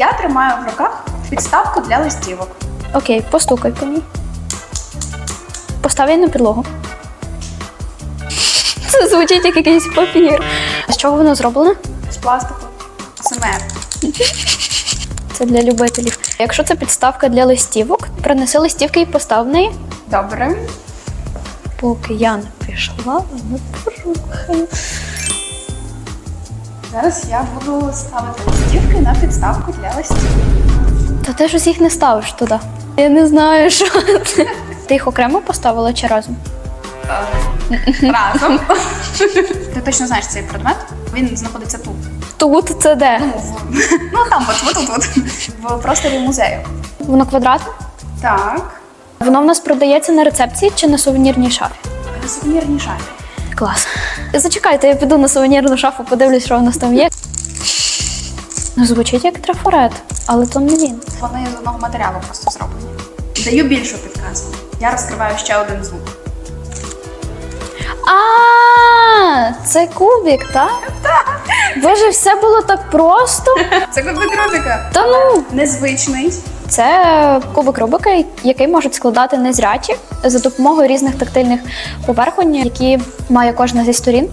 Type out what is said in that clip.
Я тримаю в руках підставку для листівок. Окей, постукай по ній. Постав її на підлогу. Це звучить як якийсь папір. З чого воно зроблене? З пластику. СМР. Це для любителів. Якщо це підставка для листівок, принеси листівки і постав в неї. Добре. Поки я не прийшла, ми порухаємо. Зараз я буду ставити листівки на підставку для листівок. Та ти ж усіх не ставиш туди. Я не знаю, що це. Ти їх окремо поставила чи разом? Разом. Ти точно знаєш цей предмет? Він знаходиться тут. Тут це де? Ну там, от, от, от, от. В просторі музею. Воно квадратне? Так. Воно в нас продається на рецепції чи на сувенірній шафі? На сувенірній шафі. Клас. Зачекайте, я піду на сувенірну шафу, подивлюсь, що в нас там є. Ну, звучить як трафарет, але то не він. Вони з одного матеріалу просто зроблені. Даю більшу підказку. Я розкриваю ще один звук. А, це кубик, так? Так. Боже, все було так просто. Це кубик Рубіка. Та ну, Незвичний. це кубик Рубика, який можуть складати незрячі за допомогою різних тактильних поверхонь, які має кожна зі сторін.